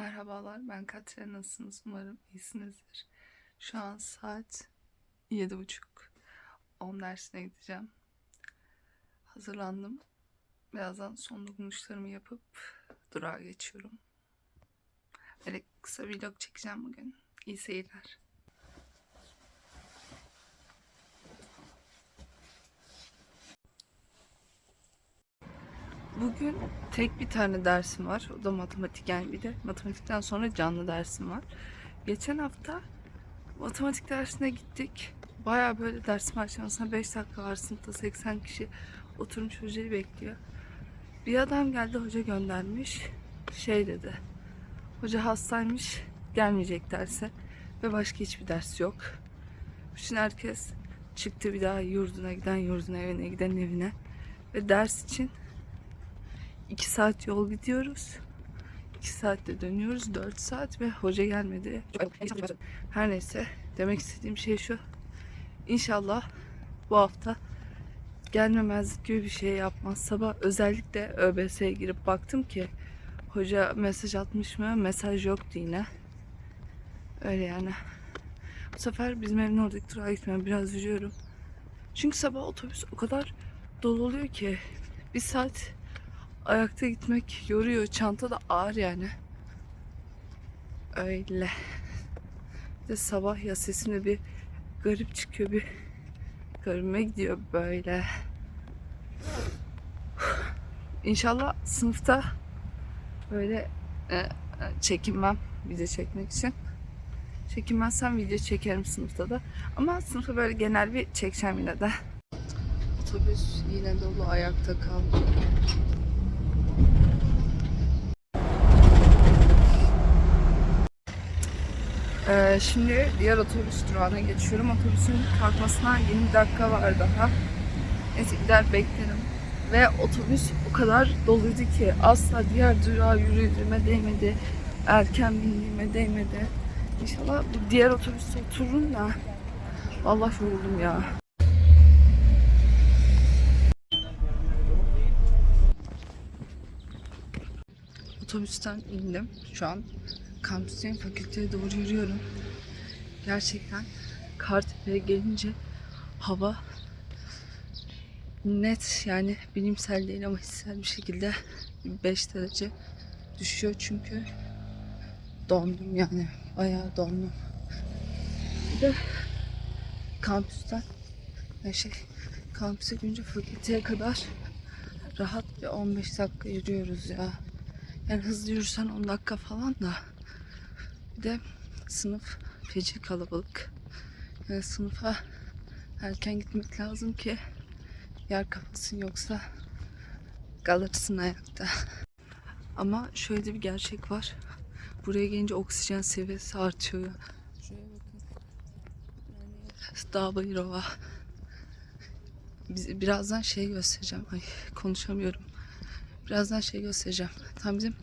Merhabalar, ben Katya. Nasılsınız? Umarım iyisinizdir. Şu an saat yedi buçuk. 10 dersine gideceğim. Hazırlandım. Birazdan son dokunuşlarımı yapıp durağa geçiyorum. Böyle kısa vlog çekeceğim bugün. İyi seyirler. Bugün tek bir tane dersim var. O da matematik yani bir de matematikten sonra canlı dersim var. Geçen hafta matematik dersine gittik. Baya böyle ders başlamasına 5 dakika var. Sınıfta 80 kişi oturmuş hocayı bekliyor. Bir adam geldi hoca göndermiş. Şey dedi. Hoca hastaymış gelmeyecek derse. Ve başka hiçbir ders yok. Bütün herkes çıktı bir daha yurduna giden yurduna evine giden evine. Ve ders için 2 saat yol gidiyoruz. 2 saatte dönüyoruz. 4 saat ve hoca gelmedi. Her neyse demek istediğim şey şu. İnşallah bu hafta gelmemezlik gibi bir şey yapmaz. Sabah özellikle ÖBS'ye girip baktım ki hoca mesaj atmış mı? Mesaj yoktu yine. Öyle yani. Bu sefer bizim evin oradaki durağa gitmem biraz üzüyorum. Çünkü sabah otobüs o kadar dolu oluyor ki bir saat ayakta gitmek yoruyor. Çanta da ağır yani. Öyle. Bir de sabah ya sesim de bir garip çıkıyor bir garibime gidiyor böyle. İnşallah sınıfta böyle e, e, çekinmem video çekmek için. Çekinmezsem video çekerim sınıfta da. Ama sınıfta böyle genel bir çekeceğim yine de. Otobüs yine dolu ayakta kaldı. Ee, şimdi diğer otobüs durağına geçiyorum. Otobüsün kalkmasına 20 dakika var daha. Neyse gider beklerim. Ve otobüs o kadar doluydu ki asla diğer durağa yürüdüğüme değmedi. Erken bindiğime değmedi. İnşallah bu diğer otobüste otururum da. Vallahi yoruldum ya. Otobüsten indim. Şu an kampüsteyim. Fakülteye doğru yürüyorum. Gerçekten Kartepe'ye gelince hava net yani bilimsel değil ama hissel bir şekilde 5 derece düşüyor çünkü dondum yani bayağı dondum. Bir de kampüsten şey kampüse günce fakülteye kadar rahat bir 15 dakika yürüyoruz ya. Yani hızlı yürürsen 10 dakika falan da. Bir de sınıf feci kalabalık. Yani sınıfa erken gitmek lazım ki yer kapasın yoksa kalırsın ayakta. Ama şöyle de bir gerçek var. Buraya gelince oksijen seviyesi artıyor. Şuraya bakın. Yani dağ bayır ova. Birazdan şey göstereceğim. Ay konuşamıyorum. Birazdan şey göstereceğim. Tam bizim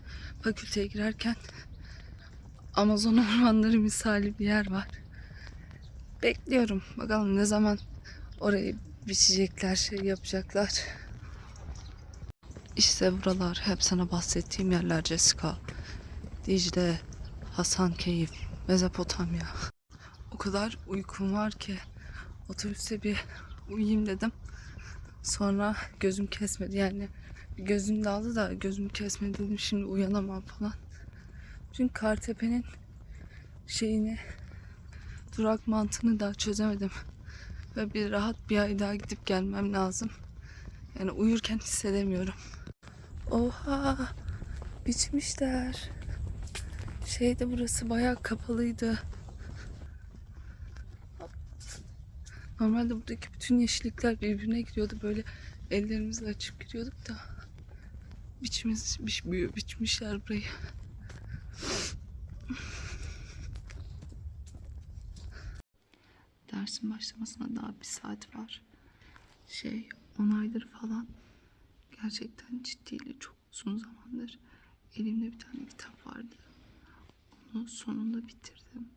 fakülteye girerken Amazon ormanları misali bir yer var. Bekliyorum. Bakalım ne zaman orayı biçecekler, şey yapacaklar. İşte buralar hep sana bahsettiğim yerler Jessica. Dicle, Hasankeyf, Mezopotamya. O kadar uykum var ki otobüste bir uyuyayım dedim. Sonra gözüm kesmedi yani gözüm daldı da gözüm kesmedi dedim şimdi uyanamam falan. Çünkü Kartepe'nin şeyini durak mantığını daha çözemedim. Ve bir rahat bir ay daha gidip gelmem lazım. Yani uyurken hissedemiyorum. Oha! Biçmişler. Şeyde burası bayağı kapalıydı. Normalde buradaki bütün yeşillikler birbirine giriyordu. Böyle ellerimizle açıp giriyorduk da. Biçmiş, biç, biçmişler burayı. Dersin başlamasına daha bir saat var. Şey 10 aydır falan gerçekten ciddiyle çok uzun zamandır elimde bir tane kitap vardı. Onu sonunda bitirdim.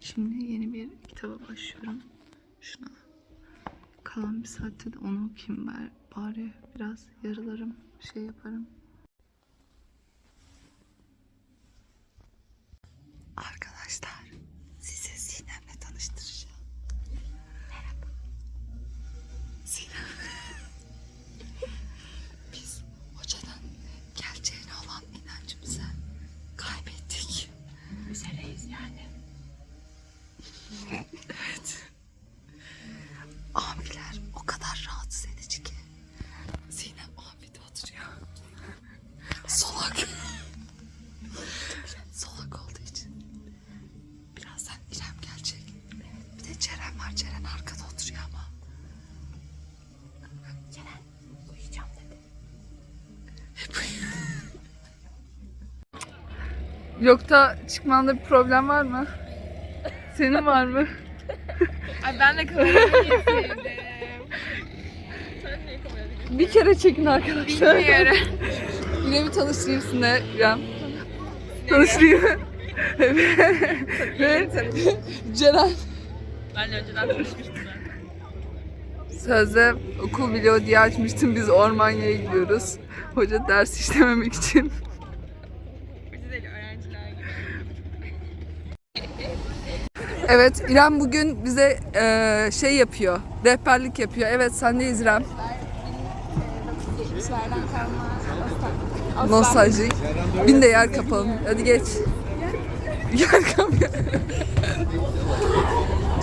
Şimdi yeni bir kitaba başlıyorum. Şuna. Kalan bir saatte de onu okuyayım bari. Bari biraz yarılarım şey yaparım. Yok da çıkmanda bir problem var mı? Senin var mı? Ay ben de kameramı getirdim. Bir kere çekin arkadaşlar. Bilmiyorum. Yine bir tanıştırayım sizinle İrem. Tanıştırayım. Ve Ceren. Ben önceden konuşmuştum Sözde okul video diye açmıştım biz Ormanya'ya gidiyoruz. Hoca ders işlememek için. Evet İrem bugün bize eee, şey yapıyor. Rehberlik yapıyor. Evet sendeyiz İrem. Nostaljik. Bin de yer kapalım. Hadi geç. Yer kapıyor.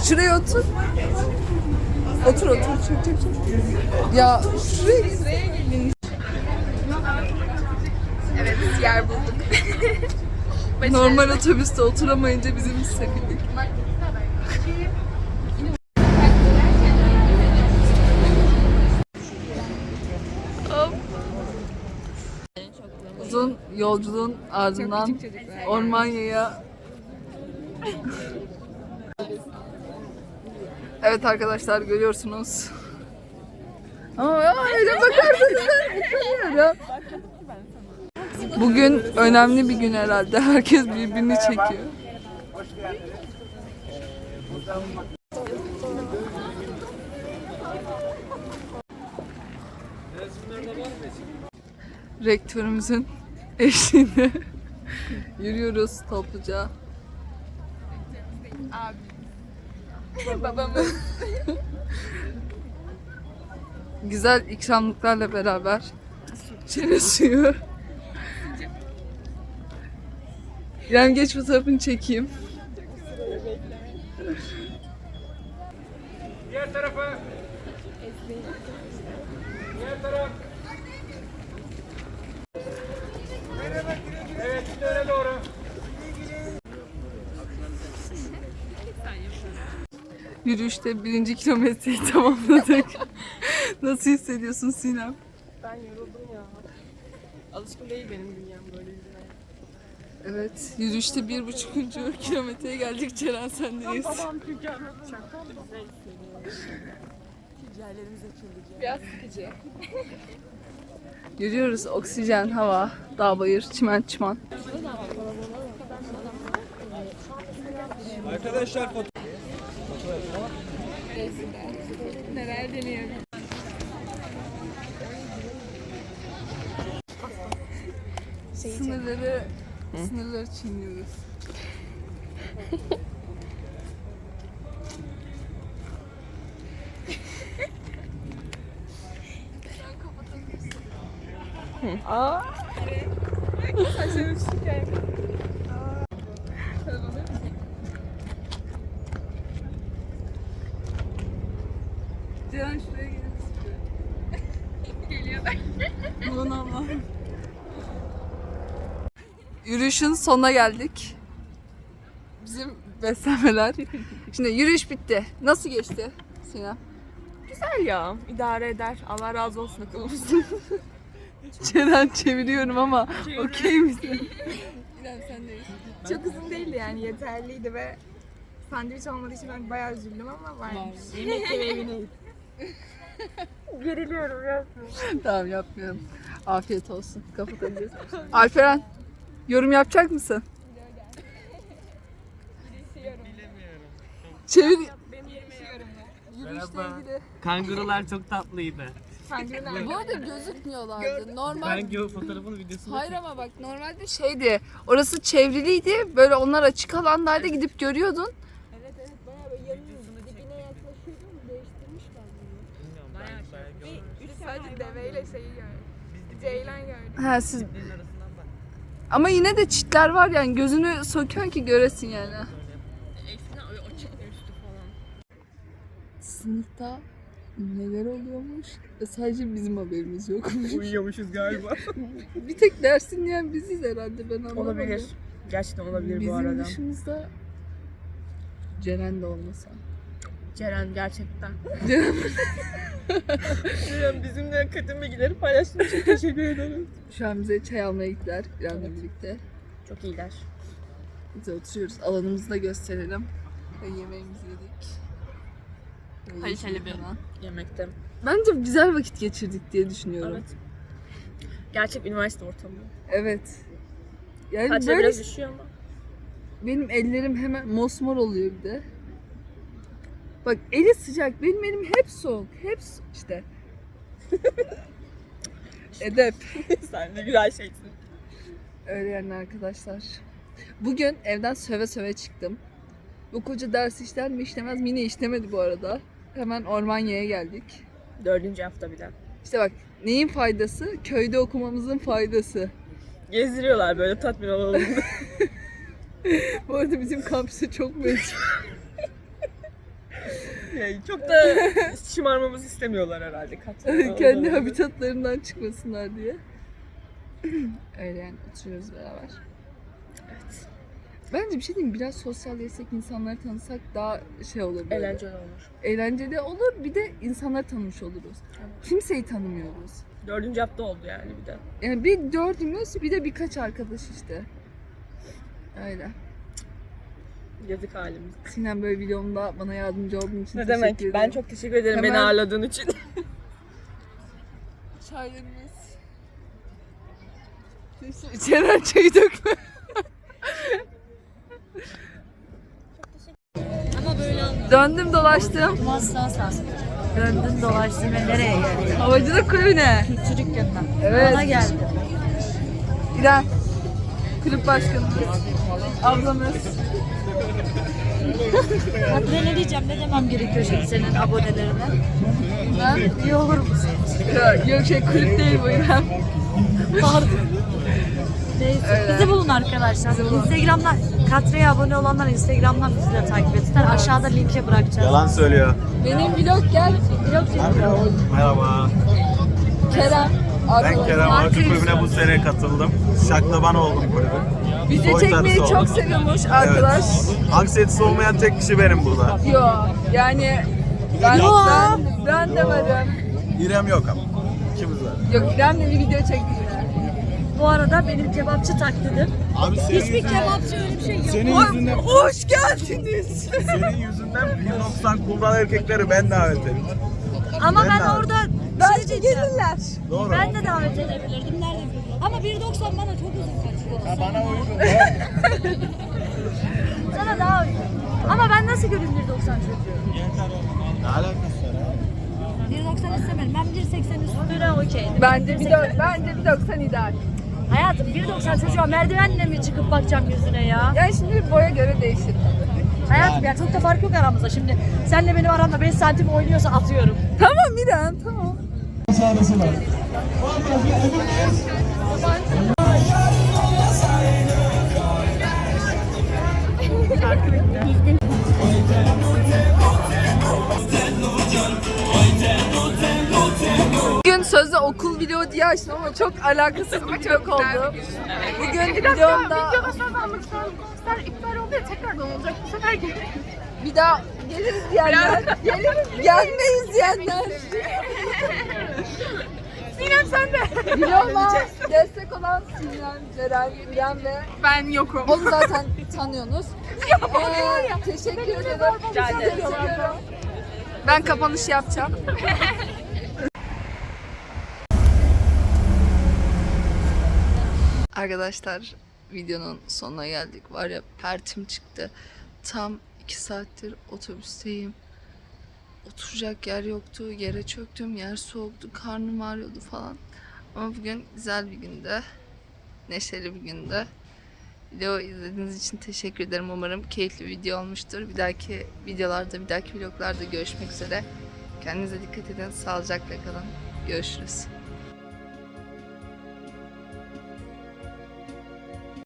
Şuraya otur. Otur otur. Çok çok çok. Ya şuraya git. Evet yer bulduk. Normal otobüste oturamayınca bizim sevindik. Uzun yolculuğun ardından Ormanya'ya Evet arkadaşlar görüyorsunuz. Ama öyle bakarsanız utanıyorum. Bugün önemli bir gün herhalde. Herkes birbirini çekiyor. Rektörümüzün eşliğinde yürüyoruz topluca. Babamız. Güzel ikramlıklarla beraber çene suyu. İrem geç fotoğrafını çekeyim. Diğer tarafa. Diğer taraf. Evet, şimdi öne doğru. Yürüyüşte birinci kilometreyi tamamladık. Nasıl hissediyorsun Sinem? Ben yoruldum ya. Alışkın değil benim dünyam böyle yüzüne. Evet, yürüyüşte bir buçukuncu kilometreye geldik Ceren sendeyiz. Babam Türkan. Şaka mı? Ciğerlerimiz açıldı. Biraz sıkıcı. Yürüyoruz, oksijen, hava, dağ bayır, çimen çiman. Arkadaşlar foto. Neler deniyorum. Sınırları, sınırları çiğniyoruz. Saçlarım şeker. Ceren şuraya? Geliyor ben. Yürüyüşün sonuna geldik. Bizim beslenmeler. Şimdi yürüyüş bitti. Nasıl geçti Sinem? Güzel ya. İdare eder. Allah razı olsun akılımızın. Ceren çeviriyorum ama okey misin? İrem sendeyiz. Çok uzun değildi yani yeterliydi ve sandviç olmadığı için ben bayağı üzüldüm ama varmış. Yemek yeme evineyiz. Geriliyorum ya. tamam yapmıyorum. Afiyet olsun. Kapatabiliriz. Alperen yorum yapacak mısın? Çevir. Benim yerime yiyorum ya. Yürüyüşle Merhaba. ilgili. Kangurular çok tatlıydı. Bu arada gözükmüyorlardı. Normal Ben o fotoğrafını videosunu Hayır ama bak normalde şeydi. Orası çevriliydi. Böyle onlar açık alanlarda gidip görüyordun. Evet evet bayağı böyle yarım dibine yaklaşıyordum değiştirmişler bunu. Bayağı şey. Biz deveyle şeyi gördük. Ceylan gördük. Ha siz Senin arasından bak. ama yine de çitler var yani gözünü sokuyorsun ki göresin yani. Eskiden öyle açık üstü falan. Sınıfta neler oluyormuş ve sadece bizim haberimiz yokmuş. Uyuyormuşuz galiba. Bir tek ders dinleyen biziz herhalde ben anlamadım. Olabilir. Gerçekten olabilir Bizim bu arada. dışımızda Ceren de olmasa. Ceren gerçekten. Ceren bizimle kadın bilgileri paylaştığın için teşekkür ederim. Şu an bize çay almaya gittiler İrem'le birlikte. Çok iyiler. Biz oturuyoruz. Alanımızı da gösterelim. Ve yemeğimizi yedik. Ve Kaliteli bir- falan. Yemekte. Bence güzel vakit geçirdik diye düşünüyorum. Evet. Gerçek üniversite ortamı. Evet. Yani Kaç böyle biraz düşüyor ama. benim ellerim hemen mosmor oluyor bir de. Bak eli sıcak. Benim elim hep soğuk. Hep so- işte. Edep. Sen de güzel şeysin. Öyle yani arkadaşlar. Bugün evden söve söve çıktım. Bu koca ders işler mi işlemez mi yine işlemedi bu arada. Hemen Ormanya'ya geldik. Dördüncü hafta bile. İşte bak neyin faydası? Köyde okumamızın faydası. Gezdiriyorlar böyle tatmin olalım. Bu arada bizim kampüse çok meşhur. Yani çok da şımarmamızı istemiyorlar herhalde. Kaç Kendi habitatlarından çıkmasınlar diye. Öyle yani oturuyoruz beraber. Evet. Bence bir şey diyeyim biraz sosyalleşsek, insanları tanısak daha şey olur böyle. Eğlenceli olur. Eğlenceli olur bir de insanları tanımış oluruz. Kimseyi tanımıyoruz. Dördüncü hafta oldu yani bir de. Yani bir dördümüz bir de birkaç arkadaş işte. Öyle. Yazık halimiz. Sinem böyle videomda bana yardımcı olduğun için Ne teşekkür demek? ederim. Ben çok teşekkür ederim beni Hemen- ağırladığın için. Çaylarımız. Ceren çayı dökme. Ama böyle Döndüm dolaştım. olmazsa lazım. Döndün dolaştın ve nereye geldin? Havacılık kulübüne. Kültür dükkanına. Evet. Bana geldin. İrem. Kulüp başkanımız. Ablamız. Hatta ne diyeceğim, ne demem gerekiyor şimdi senin abonelerine? Ha? İyi olur musun? Yok, yok şey kulüp değil bu İrem. Pardon. Neyse. Öyle. Bizi bulun arkadaşlar. Instagram'dan, Katre'ye abone olanlar Instagram'dan bizi de takip etsinler. Aşağıda linke bırakacağız. Yalan söylüyor. Benim vlog gel. Vlog çekiyorum. Merhaba. Kerem. Ben. Kerem Arka Kulübü'ne bu sene katıldım. Şaklaban oldum kulübün. Video Soy çekmeyi tarzı çok oldu. seviyormuş arkadaş. Evet. Anksiyetesi olmayan tek kişi benim burada. Yo yani ben, ben, ben de varım. İrem yok ama. İkimiz var. Yok İrem'le bir video çektik. Bu arada benim kebapçı taklidim. Abi senin Hiçbir kebapçı öyle bir şey yok. Senin yüzünden, Hoş geldiniz. senin yüzünden 1.90 kumral erkekleri ben davet ettim. Ama Ben ben, de- orada Belki şey gelirler. Doğru. Ben de davet edebilirdim. Nerede. Ama 1.90 bana çok uzun kaçıyor. Bana uygun. Sana daha uygun. Ama ben nasıl göreyim 1.90 çocuğu? ne alakası var 1.90 istemedim. Ben 1.80 üstüne okey. Bence bir, dö- bence bir 90 ideal. Hayatım 1.90 çocuğa merdivenle mi çıkıp bakacağım yüzüne ya? Yani şimdi boya göre değişir. Hayatım ya çok da fark yok aramızda. Şimdi senle benim aramda 5 santim oynuyorsa atıyorum. Tamam İrem tamam. Bugün sözde okul video diye açtım ama çok alakasız bir vlog oldu. Bugün videomda sonra almak istiyorum. Konser iptal oldu ya tekrardan olacak bu sefer gelin. Bir daha geliriz diyenler, geliriz gelmeyiz diyenler. Sinem sen de. Videoma destek olan Sinem, Ceren, İrem ve Ben yokum. onu zaten tanıyorsunuz. Ee, teşekkür ederim. Teşekkür ederim. Ben kapanış yapacağım. Arkadaşlar videonun sonuna geldik. Var ya pertim çıktı. Tam iki saattir otobüsteyim. Oturacak yer yoktu. Yere çöktüm. Yer soğuktu. Karnım ağrıyordu falan. Ama bugün güzel bir günde. Neşeli bir günde. Video izlediğiniz için teşekkür ederim. Umarım keyifli bir video olmuştur. Bir dahaki videolarda, bir dahaki vloglarda görüşmek üzere. Kendinize dikkat edin. Sağlıcakla kalın. Görüşürüz.